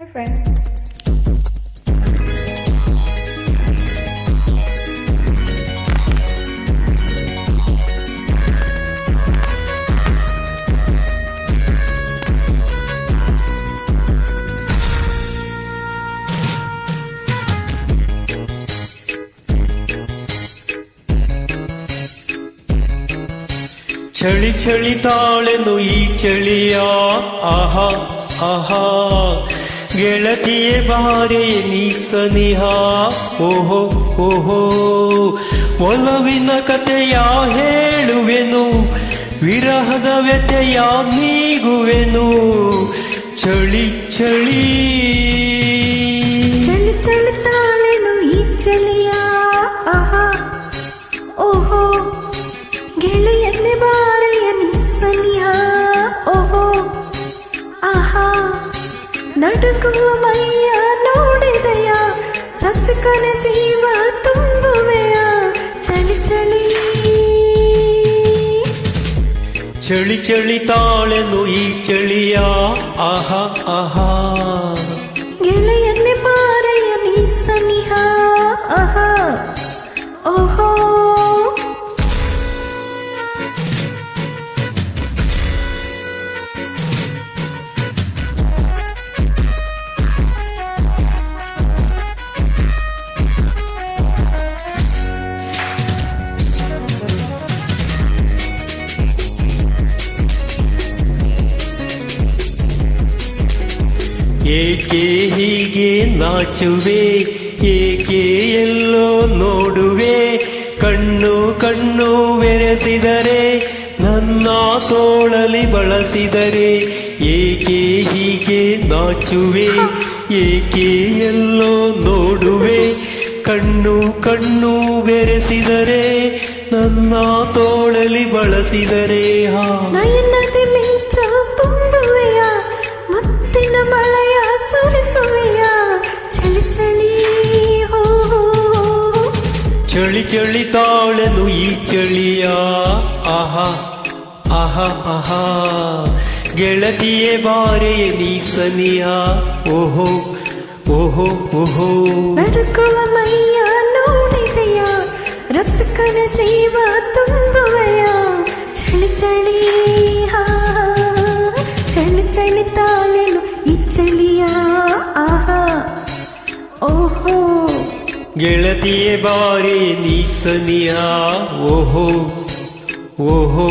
Hi friend. ಚಳಿ ಚಳಿ ತಾಳೆನು ಈ ಚಳಿಯ ಆಹಾ ಆಹಾ ಗೆಳತಿಯೇ ಬಾರೆ, ನೀ ಸನಿಹ. ಓಹೋ ಓಹೋ. ಒಲವಿನ ಕಥೆಯ ಹೇಳುವೆನು, ವಿರಹದ ವ್ಯತೆಯ ನೀಗುವೆನು. ಚಳಿ ಚಳಿ ಚಳಿ. ನಡುಗುವ ಮೈಯ ನೋಡಿದೆಯ ರಸಿಕನ ಜೀವ ತುಂಬುವೆಯ ಚಳಿ ಚಳಿ ಚಳಿ ಚಳಿ ತಾಳೆನು ಈ ಚಳಿಯ ಆಹಾ ಆಹಾ ಏಕೆ ಹೀಗೆ ನಾಚುವೆ? ಏಕೆ ಎಲ್ಲೋ ನೋಡುವೆ? ಕಣ್ಣು ಕಣ್ಣು ಬೆರೆಸಿದರೆ, ನನ್ನ ತೋಳಲಿ ಬಳಸಿದರೆ ಏಕೆ ಹೀಗೆ ನಾಚುವೆ? ಏಕೆ ಎಲ್ಲೋ ನೋಡುವೆ? ಕಣ್ಣು ಕಣ್ಣು ಬೆರೆಸಿದರೆ, ನನ್ನ ತೋಳಲಿ ಬಳಸಿದರೆ, ಹಾ. ಚಳಿ ಚಳಿ ತಾಳೆನು ಈ ಚಳಿಯ ಆಹಾ ಆಹಾ ಆಹಾ ಗೆಳತಿಯೇ ಬಾರೆಯ ನೀ ಸನಿಯ ಓಹೋ ಓಹೋ ಓಹೋ ನಡುಕುವ ಮೈಯ ನೋಡಿದೆಯ ರಸಕನ ಜೀವ ತುಂಬುವೆಯ ಗೆಳತಿಯೇ ಬಾರಿ ನೀಸನಿಯ ಓಹೋ ಓಹೋ.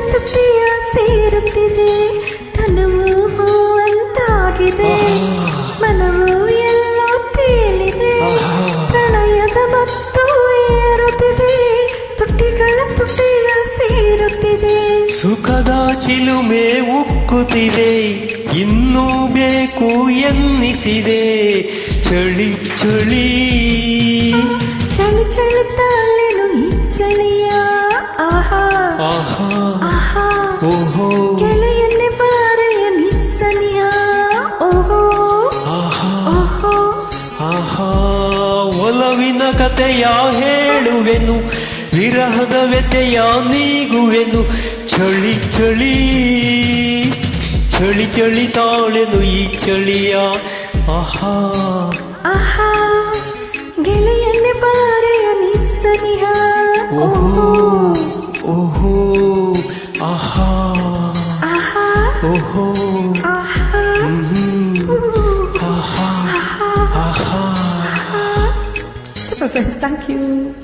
ತುಟಿಗಳ ತುಟಿಯ ಸೇರುತ್ತಿದೆ ತನುವು ಹೂವಂತಾಗಿದೆ ಮನವು ಎಲ್ಲೋ ತೇಲಿದೆ ಪ್ರಣಯದ ಮತ್ತು ಏರುತ್ತಿದೆ ತುಟಿಗಳ ತುಟಿಯ ಸೇರುತ್ತಿದೆ ಸುಖದ ಚಿಲುಮೆ ಉಕ್ಕುತ್ತಿದೆ ಇನ್ನೂ ಬೇಕು ಎನ್ನಿಸಿದೆ ಚಳಿ ಚಳಿ ಚಳಿ ಚಳಿ ಕಥೆಯ ಹೇಳುವೆನು ವಿರಹದ ವ್ಯತೆಯ ನೀಗುವೆನು. ಚಳಿ ಚಳಿ ಚಳಿ ಚಳಿ ತಾಳೆನು ಈ ಚಳಿಯ. ಆಹಾ. ಆಹಾ ಗೆಳೆಯನ್ನೇ ಬಾರೆಯ ನಿಸ್ಸನಿಹ. ಓಹೋ. ಓಹೋ ಆಹಾ. ಆಹಾ. ಓಹೋ. Thank you.